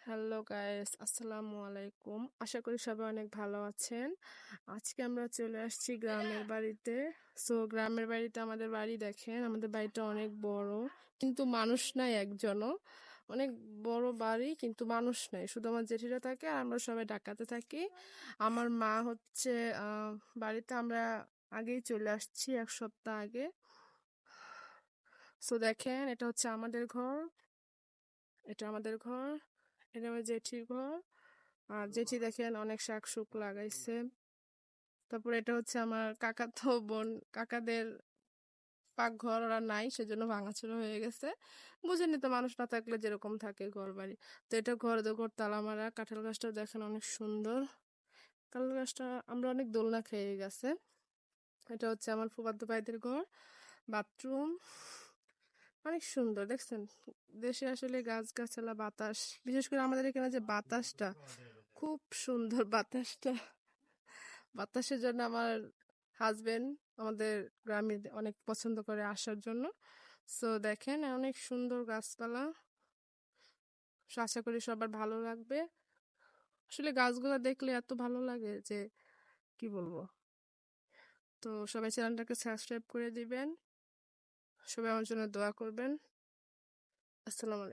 Hello guys, আসসালামু আলাইকুম। আশা করি সবাই অনেক ভালো আছেন। আজকে আমরা চলে আসছি গ্রামের বাড়িতে। সো গ্রামের বাড়িতে আমাদের বাড়ি দেখেন, আমাদের বাড়িটা অনেক বড়, কিন্তু মানুষ নাই একজনও। অনেক বড় বাড়ি, কিন্তু মানুষ নাই। শুধু আমার জেঠিরা থাকে আর আমরা সবাই ঢাকাতে থাকি। আমার মা হচ্ছে বাড়িতে আমরা আগেই চলে আসছি এক সপ্তাহ আগে। সো দেখেন, এটা হচ্ছে আমাদের ঘর। এটা আমাদের ঘর। এটা আমার জেঠির ঘর। আর জেঠি দেখেন অনেক শাক শুক লাগাইছে। তারপর এটা হচ্ছে আমার কাকা তো বোন। কাকাদের পাকঘর ওরা নাই সেজন্য ভাঙাচুরো হয়ে গেছে। বুঝেনি তো মানুষ না থাকলে যেরকম থাকে ঘর বাড়ি তো এটা ঘর ঘর তালা মারা কাঁঠাল গাছটা দেখেন অনেক সুন্দর। কাঁঠাল গাছটা আমরা অনেক দোলনা খেয়ে গেছে। এটা হচ্ছে আমার ফুবাদ্দ ভাইদের ঘর। বাথরুম। অনেক সুন্দর। দেখছেন? দেশে আসলে গাছ গাছালা বাতাস, বিশেষ করে আমাদের এখানে যে বাতাসটা, খুব সুন্দর বাতাসটা। বাতাসের জন্য আমার হাজবেন্ড আমাদের গ্রামে অনেক পছন্দ করে আসার জন্য। সো দেখেন, অনেক সুন্দর গাছপালা। আশা করি সবার ভালো লাগবে। আসলে গাছগুলো দেখলে এত ভালো লাগে যে, কি বলব? তো সবাই চ্যানেলটাকে সাবস্ক্রাইব করে দিবেন। সবাই আমার জন্য দোয়া করবেন। আসসালামু আলাইকুম।